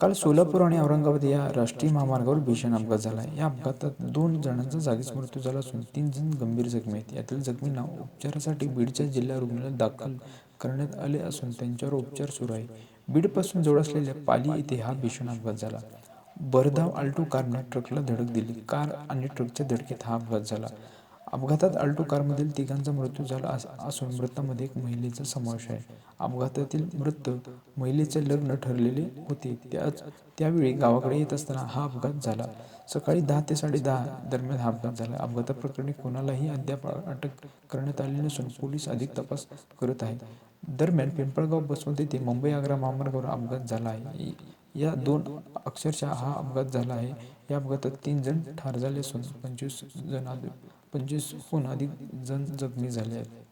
काल सोलापूर आणि औरंगाबाद या राष्ट्रीय महामार्गावर भीषण अपघात झाला आहे. या अपघातात दोन जणांचा जागीच मृत्यू झाला असून तीन जण गंभीर जखमी आहेत. यातील जखमींना उपचारासाठी बीडच्या जिल्हा रुग्णालयात दाखल करण्यात आले असून त्यांच्यावर उपचार सुरू आहे. बीडपासून जवळ असलेल्या पाली येथे हा भीषण अपघात झाला. भरधाव आल्टो कारनं ट्रकला धडक दिली. कार आणि ट्रकच्या धडकेत हा अपघात झाला. अपघातात आल्टो कारमधील तिघांचा मृत्यू झाला अस- असून मृतामध्ये एक महिलेचा समावेश आहे. अपघातातील मृत महिलेचे लग्न ठरलेले होते. त्याच त्यावेळी गावाकडे येत असताना हा अपघात झाला. सकाळी दहा ते साडेदहा दरम्यान हा अपघात झाला. अपघाताप्रकरणी कोणालाही अद्याप अटक करण्यात आली नसून पोलीस अधिक तपास करत आहेत. दरम्यान पिंपळगाव बसवंत येथे मुंबई आग्रा महामार्गावर अपघात झाला आहे. या दोन अक्षरशः हा अपघात झाला आहे. या अपघातात तीन जण ठार झाले असून पंचवीस जण पंचवीसहून अधिक जण जखमी झाले आहेत.